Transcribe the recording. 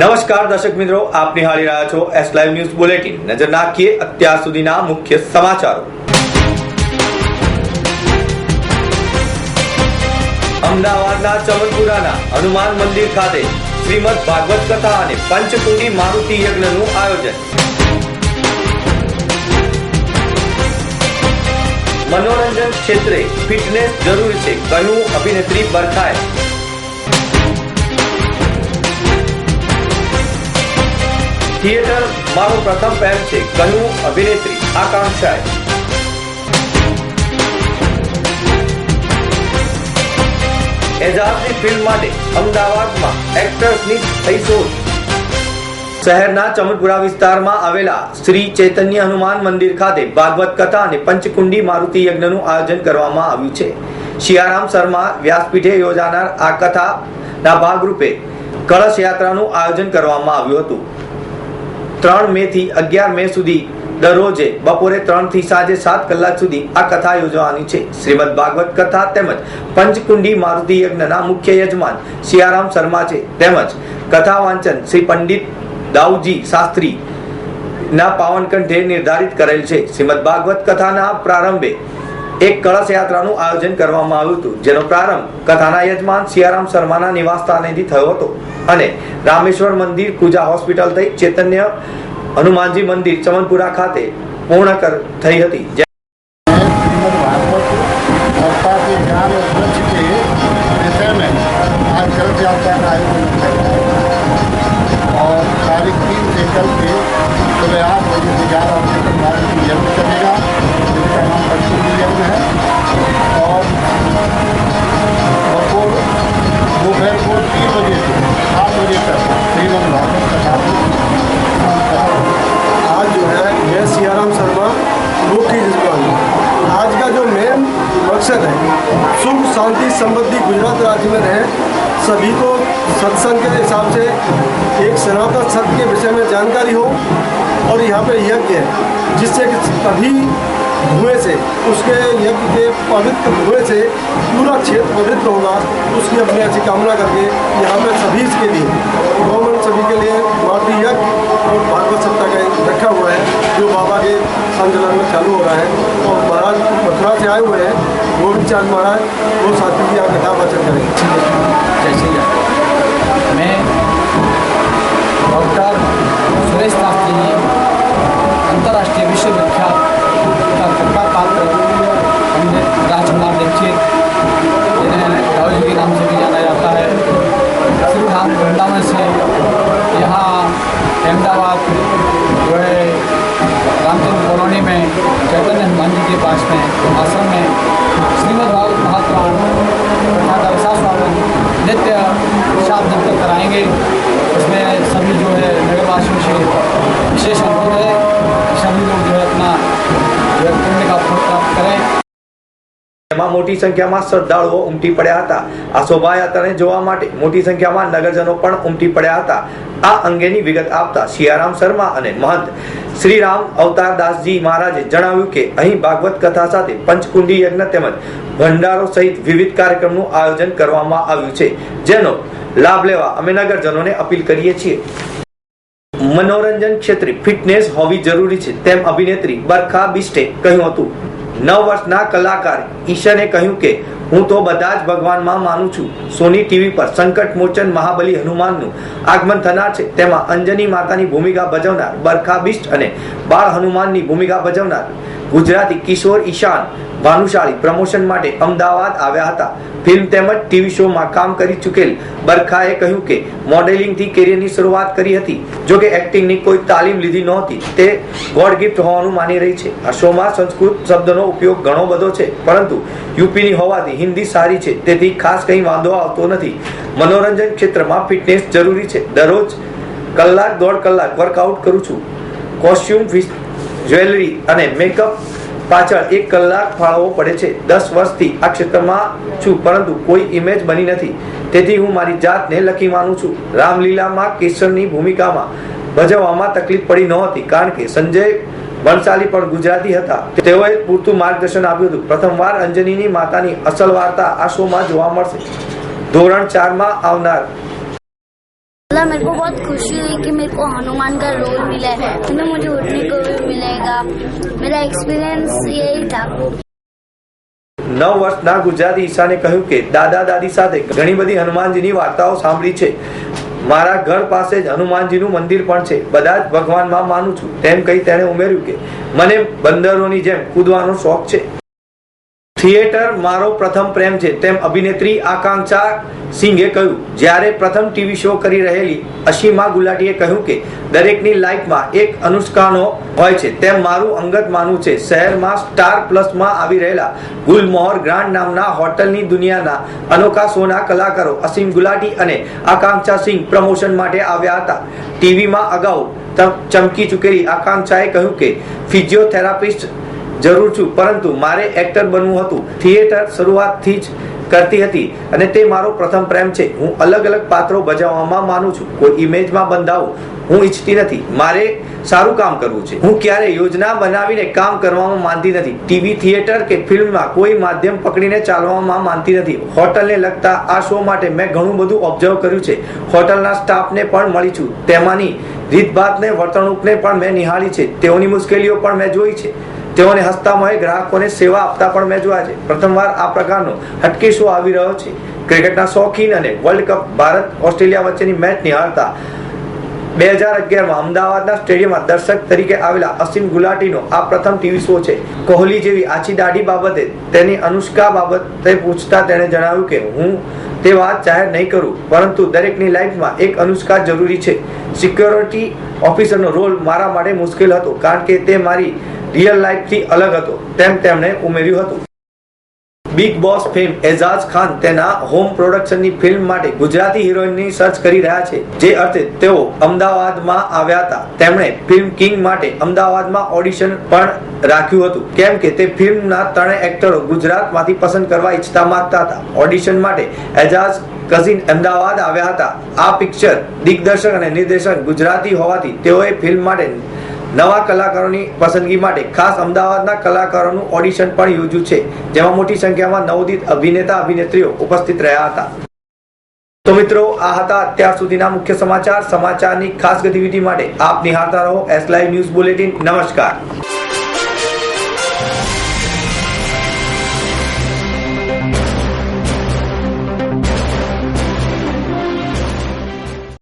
નમસ્કાર દર્શક મિત્રો, આપ નિહાળી રહ્યા છો એસ લાઈવ ન્યૂઝ બુલેટિન નજર નાખીએ અત્યાર સુધીના મુખ્ય સમાચારો. અમદાવાદના ચમનપુરાના હનુમાન મંદિર ખાતે શ્રીમદ ભાગવત કથા અને પંચકુંડી મારુતિ યજ્ઞનું આયોજન. મનોરંજન ક્ષેત્રે ફિટનેસ જરૂરી છે, કહ્યું અભિનેત્રી બરખાએ. થિયેટર, મારું પ્રથમ પહેલ છે કહ્યું અભિનેત્રી, આકાંક્ષાએ. એજાઝની ફિલ્મ માટે અમદાવાદમાં એક્ટર્સની થઈ શોધ. શહેરના ચમનપુરા વિસ્તારમાં આવેલા શ્રી ચૈતન્ય હનુમાન મંદિર ખાતે ભાગવત કથા અને પંચકુંડી મારુતિ યજ્ઞનું આયોજન કરવામાં આવ્યું છે. શિયારામ શર્મા વ્યાસપીઠે યોજાનાર આ કથાના ભાગરૂપે કળશ યાત્રાનું આયોજન કરવામાં આવ્યું હતું. ત્રણ મે થી અગિયાર મે સુધી દરરોજે બપોરે ત્રણથી સાંજે સાત કલાક સુધી આ કથા યોજવાની છે. શ્રીમદ ભાગવત કથા તેમજ પંચકુંડી મારુતિ યજ્ઞના મુખ્ય યજમાન સિયારામ શર્મા છે. તેમજ કથા વાંચન શ્રી પંડિત દાઉજી શાસ્ત્રી ના પાવન કંઠે નિર્ધારિત કરેલ છે. શ્રીમદ ભાગવત કથાના પ્રારંભે એક કળશ યાત્રાનું આયોજન કરવામાં આવ્યું હતું, જેનો પ્રારંભ કથાના યજમાન સિયારામ શર્માના નિવાસ સ્થાનેથી થયો હતો. અને રામેશ્વર મંદિર પૂજા હોસ્પિટલ થઈ ચૈતન્ય હનુમાનજી મંદિર ચમનપુરા ખાતે પૂર્ણ થઈ હતી. मकसद है। सुख, शांति समृद्धि गुजरात राज्य में रहे। सभी को सत्संग के हिसाब से एक सनातन सत्य के विषय में जानकारी हो और यहाँ पे यज्ञ है, जिससे कि सभी धुएँ से, उसके यज्ञ के पवित्र धुएँ से पूरा क्षेत्र पवित्र होगा। उसकी अपनी अच्छी कामना करके यहाँ पे सभी के लिए, गवर्नमेंट सभी के लिए मातृ यज्ञ और भागवत सप्ताह का रखा हुआ है, जो बाबा के संचालन में चालू हो रहा है और महाराज मथुरा से आए हुए हैं चाँद महाराज वो साथी की यहाँ कथा वाचन जय श्री राम मैं डॉक्टर सुरेश शास्त्री जी ने अंतर्राष्ट्रीय विश्वविख्यात का पात्र पंडित राजकुमार दीक्षित जिन्हें राहुल के नाम से भी जाना जाता है। श्री धाम वृंदावन से यहाँ अहमदाबाद जो है रामचंद्र कॉलोनी में चैतन्य हनुमान जी के पास में आश्रम એમાં મોટી સંખ્યામાં શ્રદ્ધાળુઓ ઉમટી પડ્યા હતા. આ શોભાયાત્રાને જોવા માટે મોટી સંખ્યામાં નગરજનો પણ ઉમટી પડ્યા હતા. આ અંગેની વિગત આપતા સિયારામ શર્મા અને મહંત શ્રી રામ અવતારદાસજી મહારાજે જણાવ્યું કે, અહીં ભાગવત કથા સાથે પંચકુંડી યજ્ઞ તેમજ ભંડારો સહિત વિવિધ કાર્યક્રમનું આયોજન કરવામાં આવ્યું છે, જેનો લાભ લેવા અમે નગરજનોને અપીલ કરીએ છીએ. મનોરંજન ક્ષેત્રે ફિટનેસ હોવી જરૂરી છે, તેમ અભિનેત્રી બરખા બિસ્ટે કહ્યું હતું. નવ વર્ષના કલાકાર ઈશને કહ્યું કે, હું તો બધા જ ભગવાનમાં માનું છું. સોની ટીવી પર સંકટ મોચન મહાબલી હનુમાનનું આગમન થનાર છે. તેમાં અંજની માતાની ભૂમિકા ભજવનાર બરખા બિસ્ટ અને બાળ હનુમાનની ભૂમિકા ભજવનાર ગુજરાતી કિશોર ઈશાન ભાનુશાળી પ્રમોશન માટે અમદાવાદ આવ્યા હતા. ફિલ્મ તેમજ ટીવી શોમાં કામ કરી ચૂકેલ બરખાએ કહ્યું કે મોડેલિંગથી કેરિયરની શરૂઆત કરી હતી. જો કે એક્ટિંગની કોઈ તાલીમ લીધી નહોતી. તે ગોડ ગિફ્ટ હોવાનું માની રહી છે. આ શોમાં સંસ્કૃત શબ્દનો ઉપયોગ ઘણો બધો છે, પરંતુ યુપીની હોવાથી હિન્દી સારી છે. તેથી ખાસ કંઈ વાંધો આવતો નથી. મનોરંજન ક્ષેત્રમાં ફિટનેસ જરૂરી છે. દરરોજ કલાક દોઢ કલાક વર્કઆઉટ કરું છું. કોસ્ચ્યુમ જ્વેલરી અને મેકઅપ પાછળ એક કલાક ફાળવવો પડે છે. દસ વર્ષથી આ ક્ષેત્રમાં છું, પરંતુ કોઈ ઇમેજ બની નથી. તેથી હું મારી જાતને લકી માનું છું. રામલીલામાં કેશરની ભૂમિકામાં ભજવવામાં તકલીફ પડી નહોતી, કારણ કે સંજય ભણસાલી પણ ગુજરાતી હતા. તેઓએ પૂરતું માર્ગદર્શન આપ્યું હતું. પ્રથમવાર અંજનીની માતાની અસલ વાર્તા આ શોમાં જોવા મળશે. ધોરણ ચારમાં આવનાર मतलब मेरे को बहुत खुशी हुई कि मेरे को हनुमान का रोल मिला है तो मुझे उठने को भी मिलेगा मेरा एक्सपीरियंस यही था નવ વર્ષના ગુજરાતી ઈશાને કહ્યું કે દાદા દાદી સાથે ઘણી બધી હનુમાનજીની વાર્તાઓ સાંભળી છે મારા ઘર પાસે જ હનુમાનજીનું મંદિર પણ છે બધા જ ભગવાનમાં માનું છું તેમ કહી તેણે ઉમેર્યું કે મને બંદરોની જેમ કૂદવાનો શોખ છે થિયેટર મારો પ્રથમ પ્રેમ છે, તેમ અભિનેત્રી આકાંક્ષા સિંઘે કહ્યું. જ્યારે પ્રથમ ટીવી શો કરી રહેલી અશીમા ગુલાટીએ કહ્યું કે, દરેકની લાઈફમાં એક અનુષ્કાનો હોય છે, તેમ મારું અંગત માનવું છે. શહેરમાં સ્ટાર પ્લસમાં આવી રહેલા ગુલમોહર ગ્રાન્ડ નામના હોટલની દુનિયાના અનોખા શોના કલાકારો અસીમ ગુલાટી અને આકાંક્ષા સિંહ પ્રમોશન માટે આવ્યા હતા. ટીવીમાં અગાઉ ચમકી ચૂકેલી આકાંક્ષાએ કહ્યું કે, ફિઝિયોથેરાપિસ્ટ જરૂર છું. પરંતુ મારે એક્ટર બનવું હતું. થિયેટર શરૂઆતથી જ કરતી હતી અને તે મારો પ્રથમ પ્રેમ છે. હું અલગ અલગ પાત્રો ભજવવામાં માનું છું. કોઈ ઇમેજમાં બંધાવું હું ઈચ્છતી નથી. મારે સારું કામ કરવું છે. હું ક્યારે યોજના બનાવીને કામ કરવામાં માનતી નથી. ટીવી થિયેટર કે ફિલ્મમાં કોઈ માધ્યમ પકડીને ચાલવામાં માનતી નથી. હોટલને લગતા આ શો માટે મેં ઘણું બધું ઓબ્ઝર્વ કર્યું છે. હોટલના સ્ટાફને પણ મળી છું. તેમાંની રીતભાતને, વર્તણૂકને પણ મેં નિહાળી છે. તેઓની મુશ્કેલીઓ પણ મેં જોઈ છે. તેઓને હસતા ગ્રાહકોને સેવા આપતા પણ મેં જોયા છે. પ્રથમવાર આ પ્રકારનો હટકી શો આવી રહ્યો છે. ક્રિકેટના શોખીન અને વર્લ્ડ કપ ભારત ઓસ્ટ્રેલિયા વચ્ચેની મેચ નિહાળતા બે હજાર અગિયારમાં અમદાવાદના સ્ટેડિયમમાં દર્શક તરીકે આવેલા અસીમ ગુલાટીનો આ પ્રથમ ટીવી શો છે. કોહલી જેવી આછી દાઢી બાબતે તેની અનુષ્કા બાબતે પૂછતા તેણે જણાવ્યું કે, હું તે વાત જાહેર નહીં કરું, પરંતુ દરેકની લાઈફમાં એક અનુષ્કા જરૂરી છે. સિક્યોરિટી ઓફિસરનો રોલ મારા માટે મુશ્કેલ હતો, કારણ કે તે મારી રિયલ લાઈફથી અલગ હતો. તેમ તેમણે ઉમેર્યું હતું. Bigg Boss film Ejaz Khan તેના હોમ પ્રોડક્શનની ફિલ્મ માટે ગુજરાતી હિરોઈનની સર્ચ કરી રહ્યા છે. જે અર્થે તેઓ અમદાવાદમાં આવ્યા હતા. તેમણે ફિલ્મ કિંગ માટે અમદાવાદમાં ઓડિશન પણ રાખ્યું હતું. કેમ કે તે ફિલ્મના ત્રણેય એક્ટરો ગુજરાતમાંથી પસંદ કરવા ઈચ્છતા માંગતા હતા. ઓડિશન માટે એઝાઝ કઝિન અમદાવાદ આવ્યા હતા. આ પિક્ચર દિગ્દર્શક અને નિર્દેશક ગુજરાતી હોવાથી તેઓએ ફિલ્મ માટે નવા કલાકારોની પસંદગી માટે ખાસ અમદાવાદના કલાકારોનું ઓડિશન પણ યોજ્યું છે, જેમાં મોટી સંખ્યામાં નવોદિત અભિનેતા, અભિનેત્રીઓ ઉપસ્થિત રહ્યા હતા. તો મિત્રો, આ હતા અત્યાર સુધીના મુખ્ય સમાચાર. સમાચારની ખાસ ગતિવિધિ માટે આપ નિહાળતા રહો એસ લાઈવ ન્યૂઝ બુલેટિન નમસ્કાર.